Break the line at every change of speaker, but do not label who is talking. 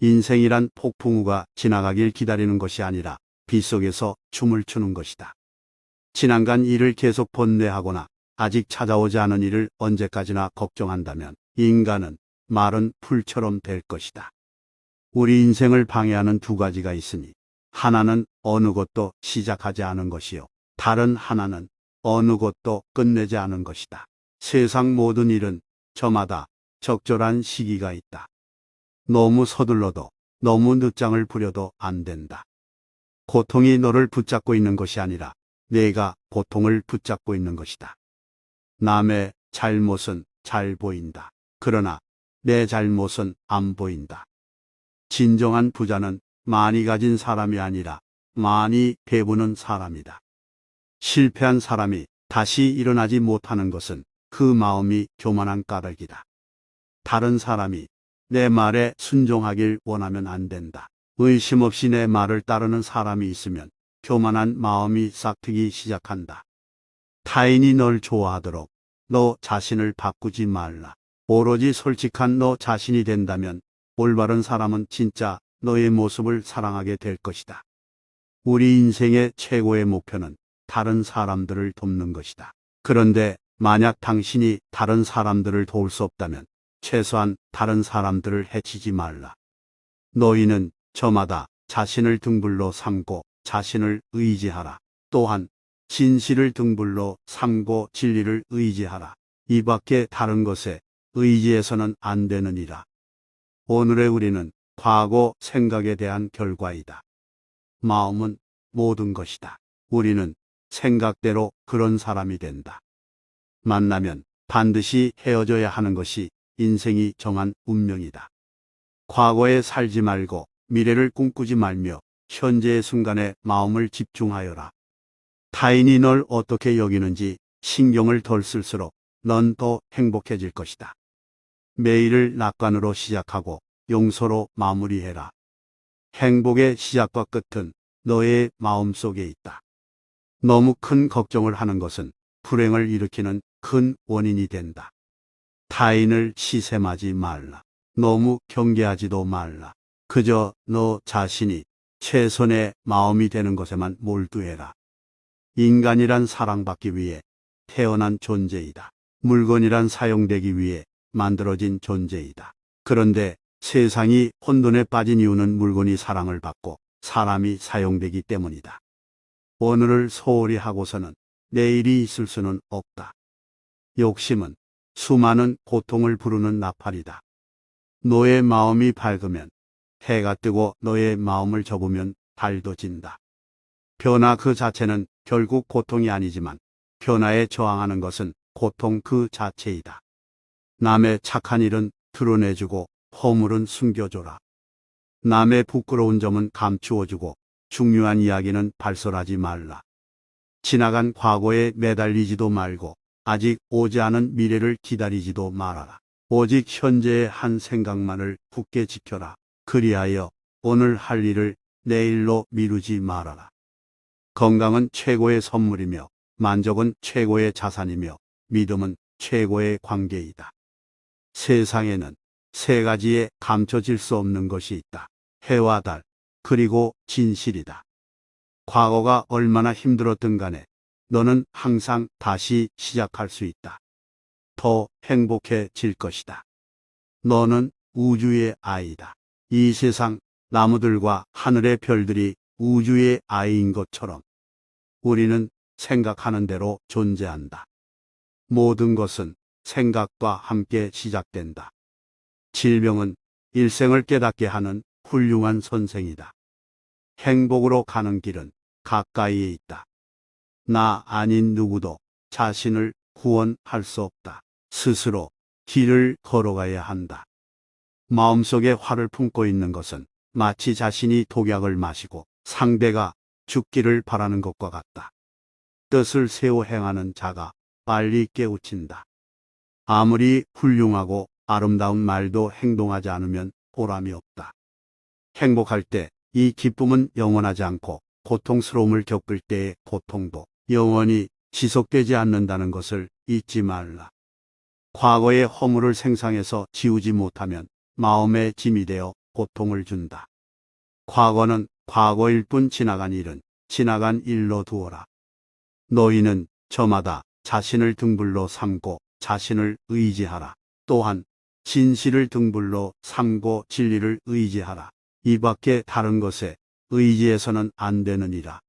인생이란 폭풍우가 지나가길 기다리는 것이 아니라 빗속에서 춤을 추는 것이다. 지난간 일을 계속 번뇌하거나 아직 찾아오지 않은 일을 언제까지나 걱정한다면 인간은 마른 풀처럼 될 것이다. 우리 인생을 방해하는 두 가지가 있으니 하나는 어느 것도 시작하지 않은 것이요. 다른 하나는 어느 것도 끝내지 않은 것이다. 세상 모든 일은 저마다 적절한 시기가 있다. 너무 서둘러도 너무 늦장을 부려도 안 된다. 고통이 너를 붙잡고 있는 것이 아니라 내가 고통을 붙잡고 있는 것이다. 남의 잘못은 잘 보인다. 그러나 내 잘못은 안 보인다. 진정한 부자는 많이 가진 사람이 아니라 많이 배부는 사람이다. 실패한 사람이 다시 일어나지 못하는 것은 그 마음이 교만한 까닭이다. 다른 사람이 내 말에 순종하길 원하면 안 된다. 의심 없이 내 말을 따르는 사람이 있으면 교만한 마음이 싹트기 시작한다. 타인이 널 좋아하도록 너 자신을 바꾸지 말라. 오로지 솔직한 너 자신이 된다면 올바른 사람은 진짜 너의 모습을 사랑하게 될 것이다. 우리 인생의 최고의 목표는 다른 사람들을 돕는 것이다. 그런데 만약 당신이 다른 사람들을 도울 수 없다면 최소한 다른 사람들을 해치지 말라. 너희는 저마다 자신을 등불로 삼고 자신을 의지하라. 또한 진실을 등불로 삼고 진리를 의지하라. 이 밖에 다른 것에 의지해서는 안 되느니라. 오늘의 우리는 과거 생각에 대한 결과이다. 마음은 모든 것이다. 우리는 생각대로 그런 사람이 된다. 만나면 반드시 헤어져야 하는 것이 인생이 정한 운명이다. 과거에 살지 말고 미래를 꿈꾸지 말며 현재의 순간에 마음을 집중하여라. 타인이 널 어떻게 여기는지 신경을 덜 쓸수록 넌 더 행복해질 것이다. 매일을 낙관으로 시작하고 용서로 마무리해라. 행복의 시작과 끝은 너의 마음 속에 있다. 너무 큰 걱정을 하는 것은 불행을 일으키는 큰 원인이 된다. 타인을 시샘하지 말라. 너무 경계하지도 말라. 그저 너 자신이 최선의 마음이 되는 것에만 몰두해라. 인간이란 사랑받기 위해 태어난 존재이다. 물건이란 사용되기 위해 만들어진 존재이다. 그런데 세상이 혼돈에 빠진 이유는 물건이 사랑을 받고 사람이 사용되기 때문이다. 오늘을 소홀히 하고서는 내일이 있을 수는 없다. 욕심은 수많은 고통을 부르는 나팔이다. 너의 마음이 밝으면 해가 뜨고 너의 마음을 접으면 달도 진다. 변화 그 자체는 결국 고통이 아니지만 변화에 저항하는 것은 고통 그 자체이다. 남의 착한 일은 드러내주고 허물은 숨겨줘라. 남의 부끄러운 점은 감추어주고 중요한 이야기는 발설하지 말라. 지나간 과거에 매달리지도 말고 아직 오지 않은 미래를 기다리지도 말아라. 오직 현재의 한 생각만을 굳게 지켜라. 그리하여 오늘 할 일을 내일로 미루지 말아라. 건강은 최고의 선물이며 만족은 최고의 자산이며 믿음은 최고의 관계이다. 세상에는 세 가지의 감춰질 수 없는 것이 있다. 해와 달, 그리고 진실이다. 과거가 얼마나 힘들었든 간에 너는 항상 다시 시작할 수 있다. 더 행복해질 것이다. 너는 우주의 아이다. 이 세상 나무들과 하늘의 별들이 우주의 아이인 것처럼 우리는 생각하는 대로 존재한다. 모든 것은 생각과 함께 시작된다. 질병은 일생을 깨닫게 하는 훌륭한 선생이다. 행복으로 가는 길은 가까이에 있다. 나 아닌 누구도 자신을 구원할 수 없다. 스스로 길을 걸어가야 한다. 마음속에 화를 품고 있는 것은 마치 자신이 독약을 마시고 상대가 죽기를 바라는 것과 같다. 뜻을 세워 행하는 자가 빨리 깨우친다. 아무리 훌륭하고 아름다운 말도 행동하지 않으면 보람이 없다. 행복할 때 이 기쁨은 영원하지 않고 고통스러움을 겪을 때의 고통도 영원히 지속되지 않는다는 것을 잊지 말라. 과거의 허물을 생상해서 지우지 못하면 마음의 짐이 되어 고통을 준다. 과거는 과거일 뿐 지나간 일은 지나간 일로 두어라. 너희는 저마다 자신을 등불로 삼고 자신을 의지하라. 또한 진실을 등불로 삼고 진리를 의지하라. 이 밖에 다른 것에 의지해서는 안 되느니라.